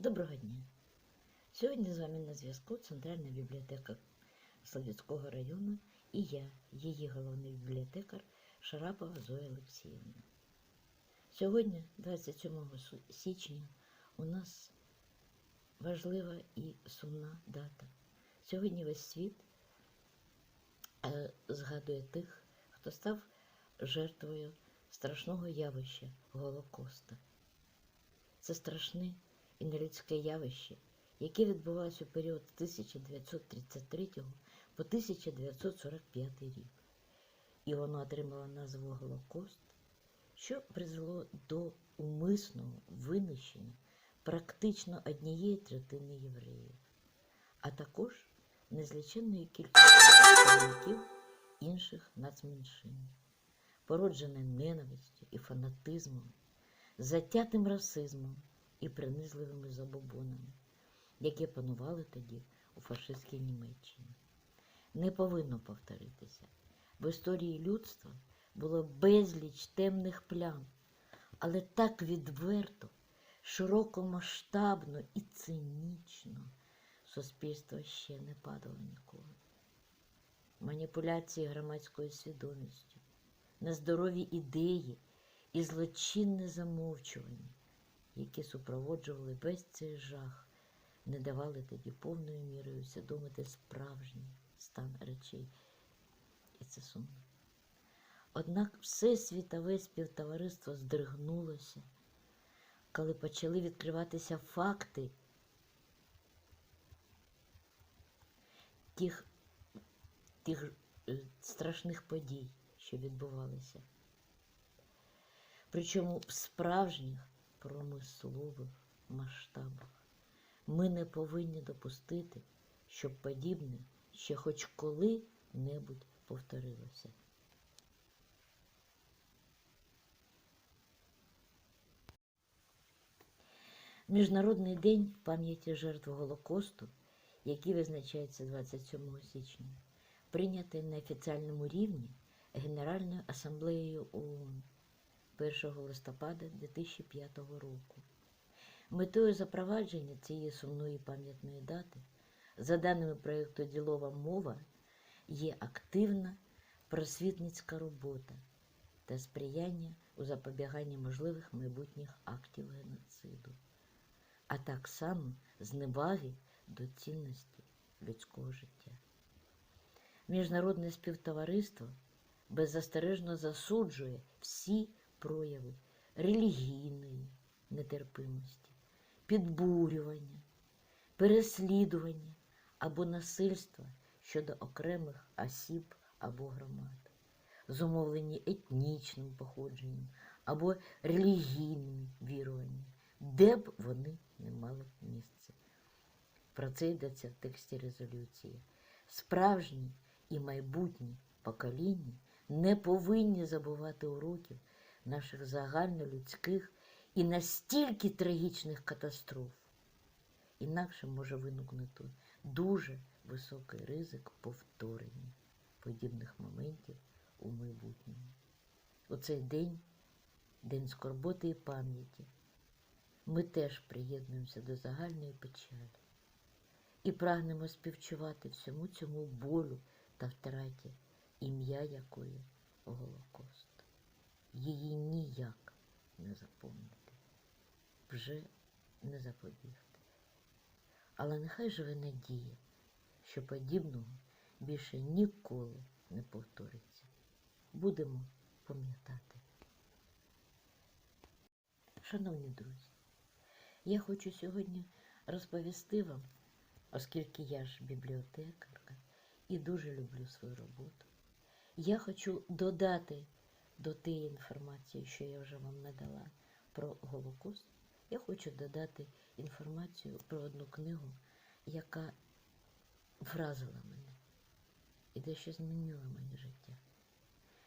Доброго дня! Сьогодні з вами на зв'язку Центральна бібліотека Слав'янського району і я, її головний бібліотекар Шарапова Зоя Олексіївна. Сьогодні, 27 січня, у нас важлива і сумна дата. Сьогодні весь світ е, згадує тих, хто став жертвою страшного явища Голокоста. Це страшне і нелюдське явище, яке відбувалося у період з 1933 по 1945 рік. І воно отримало назву Голокост, що призвело до умисного винищення практично однієї третини євреїв, а також незліченної кількості представників інших нацменшин, породжене ненавистю і фанатизмом, затятим расизмом і принизливими забобонами, які панували тоді у фашистській Німеччині. Не повинно повторитися. В історії людства було безліч темних плям, але так відверто, широкомасштабно і цинічно суспільство ще не падало ніколи. Маніпуляції громадською свідомістю, нездорові ідеї і злочинне замовчування, які супроводжували весь цей жах, не давали тоді повною мірою усвідомити справжній стан речей. І це сумно. Однак все світове співтовариство здригнулося, коли почали відкриватися факти тих, тих е, страшних подій, що відбувалися. Причому в справжніх промислових масштабах. Ми не повинні допустити, щоб подібне ще хоч коли-небудь повторилося. Міжнародний день пам'яті жертв Голокосту, який визначається 27 січня, прийнятий на офіціальному рівні Генеральною асамблеєю ООН 1 листопада 2005 року. Метою запровадження цієї сумної пам'ятної дати, за даними проєкту Ділова мова, є активна просвітницька робота та сприяння у запобіганні можливих майбутніх актів геноциду, а так само зневаги до цінності людського життя. Міжнародне співтовариство беззастережно засуджує всі прояви релігійної нетерпимості, підбурювання, переслідування або насильства щодо окремих осіб або громад, зумовлені етнічним походженням або релігійним віруванням, де б вони не мали місце. Про це йдеться в тексті резолюції. Справжні і майбутні покоління не повинні забувати уроків наших загальнолюдських і настільки трагічних катастроф. Інакше може виникнути дуже високий ризик повторення подібних моментів у майбутньому. У цей день, День скорботи і пам'яті, ми теж приєднуємося до загальної печалі і прагнемо співчувати всьому цьому болю та втраті, ім'я якої Голокост. Її ніяк не запомнити, вже не запобігти. Але нехай живе надія, що подібного більше ніколи не повториться. Будемо пам'ятати. Шановні друзі, я хочу сьогодні розповісти вам, оскільки я ж бібліотекарка і дуже люблю свою роботу, я хочу додати до тієї інформації, що я вже вам надала про Голокост, я хочу додати інформацію про одну книгу, яка вразила мене і дещо змінила моє життя.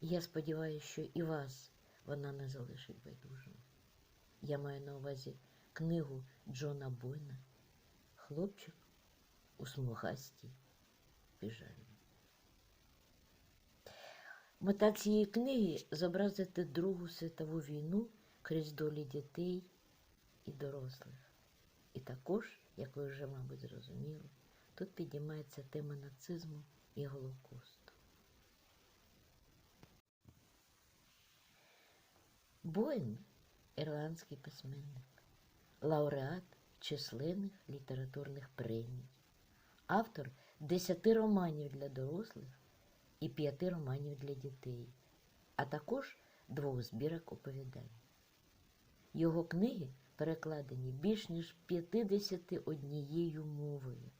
І я сподіваюся, що і вас вона не залишить байдужим. Я маю на увазі книгу Джона Бойна Хлопчик у смугастій піжамі. Мета цієї книги зобразити Другу світову війну крізь долі дітей і дорослих. І також, як ви вже, мабуть, зрозуміли, тут підіймається тема нацизму і Голокосту. Боїн ірландський письменник, лауреат численних літературних премій, автор десяти романів для дорослих і п'яти романів для дітей, а також двох збірок оповідань. Його книги перекладені більш ніж 51 мовою.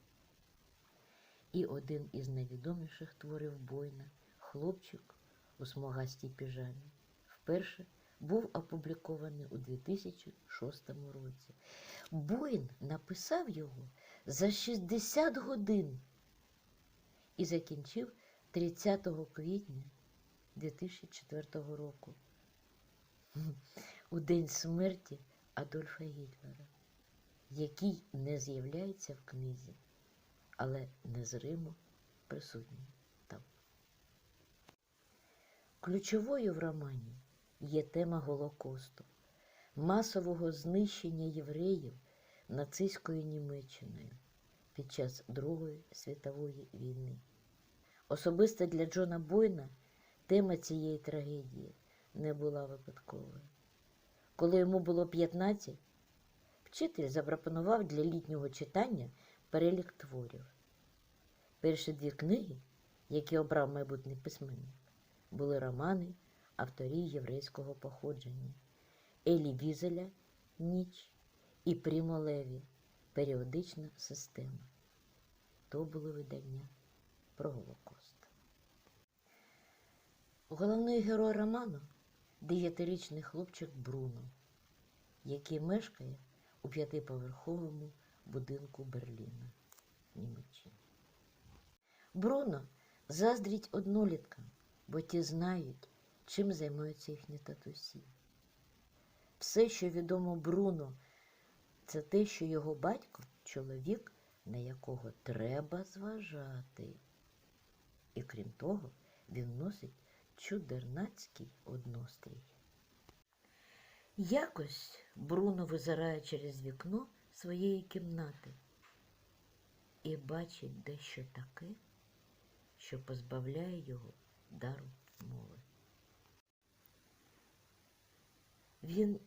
І один із найвідоміших творів Бойна Хлопчик у смугастій піжамі вперше був опублікований у 2006 році. Бойн написав його за 60 годин і закінчив 30 квітня 2004 року, у день смерті Адольфа Гітлера, який не з'являється в книзі, але незримо присутній там. Ключовою в романі є тема Голокосту, масового знищення євреїв нацистською Німеччиною під час Другої світової війни. Особисто для Джона Бойна тема цієї трагедії не була випадковою. Коли йому було 15, вчитель запропонував для літнього читання перелік творів. Перші дві книги, які обрав майбутній письменник, були романи авторів єврейського походження Елі Візеля Ніч і Прімо Леві Періодична система. То були видання про Голокост. Головний герой роману дев'ятирічний хлопчик Бруно, який мешкає у п'ятиповерховому будинку Берліна, Німеччині. Бруно заздрить одноліткам, бо ті знають, чим займаються їхні татусі. Все, що відомо Бруно, це те, що його батько чоловік, на якого треба зважати. І крім того, він носить чудернацький однострій. Якось Бруно визирає через вікно своєї кімнати і бачить дещо таке, що позбавляє його дару мови. Він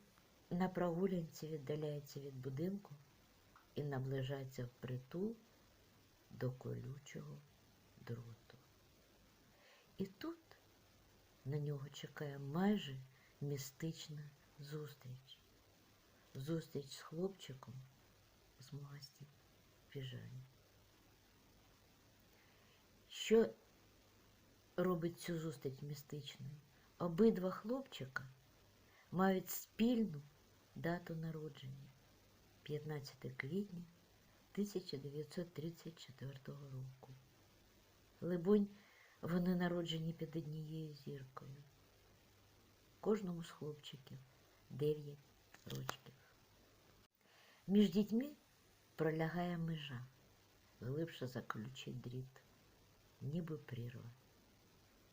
на прогулянці віддаляється від будинку і наближається впритул до колючого дроту. І тут на нього чекає майже містична зустріч. Зустріч з хлопчиком у смугастій піжамі. Що робить цю зустріч містичною? Обидва хлопчика мають спільну дату народження 15 квітня 1934 року. Либонь, вони народжені під однією зіркою. Кожному з хлопчиків 9 рочків. Між дітьми пролягає межа, глибше за колючий дріт, ніби прірва.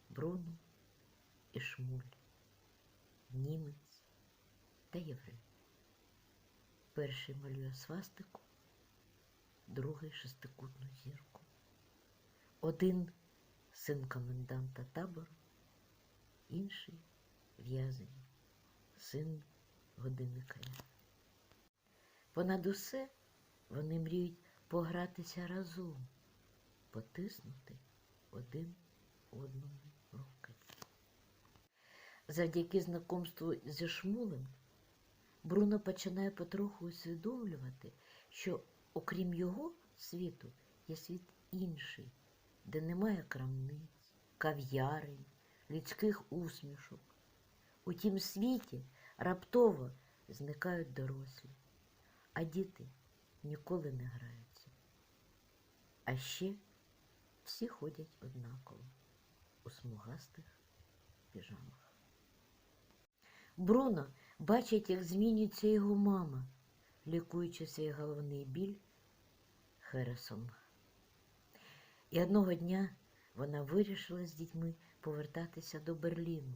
Бруно і Шмуль, німець та єврей. Перший малює свастику, другий шестикутну зірку. Один син коменданта табору, інший в'язень, син годинникаря. Понад усе вони мріють погратися разом, потиснути один одному руки. Завдяки знакомству зі Шмулем Бруно починає потроху усвідомлювати, що окрім його світу є світ інший, де немає крамниць, кав'ярень, людських усмішок. У тім світі раптово зникають дорослі, а діти ніколи не граються. А ще всі ходять однаково у смугастих піжамах. Бруно бачить, як змінюється його мама, лікуючи свій головний біль Хересом. І одного дня вона вирішила з дітьми повертатися до Берліну.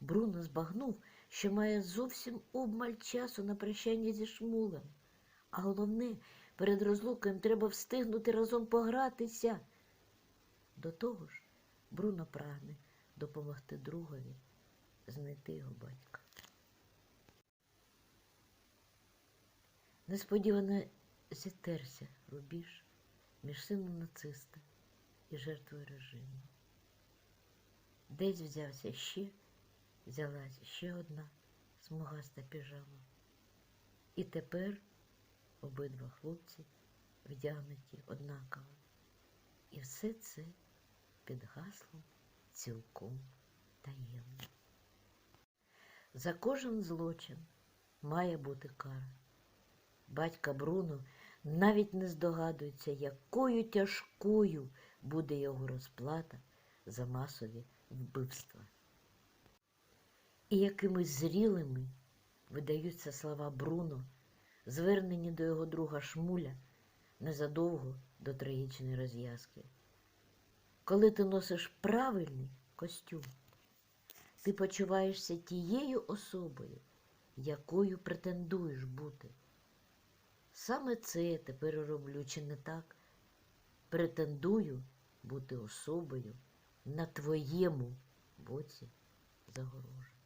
Бруно збагнув, що має зовсім обмаль часу на прощання зі шмулем, А головне, перед розлукою треба встигнути разом погратися. До того ж, Бруно прагне допомогти другові знайти його батька. Несподівано зітерся рубіж між сином нациста і жертвою режиму. Десь взявся ще, взялась ще одна смугаста піжама. І тепер обидва хлопці вдягнуті однаково. І все це під гаслом цілком таємно. За кожен злочин має бути кара. Батька Бруно навіть не здогадується, якою тяжкою буде його розплата за масові вбивства. І якими зрілими видаються слова Бруно, звернені до його друга Шмуля незадовго до трагічної розв'язки. Коли ти носиш правильний костюм, ти почуваєшся тією особою, якою претендуєш бути. Саме це я тепер роблю, чи не так? Претендую бути особою на твоєму боці загорожі.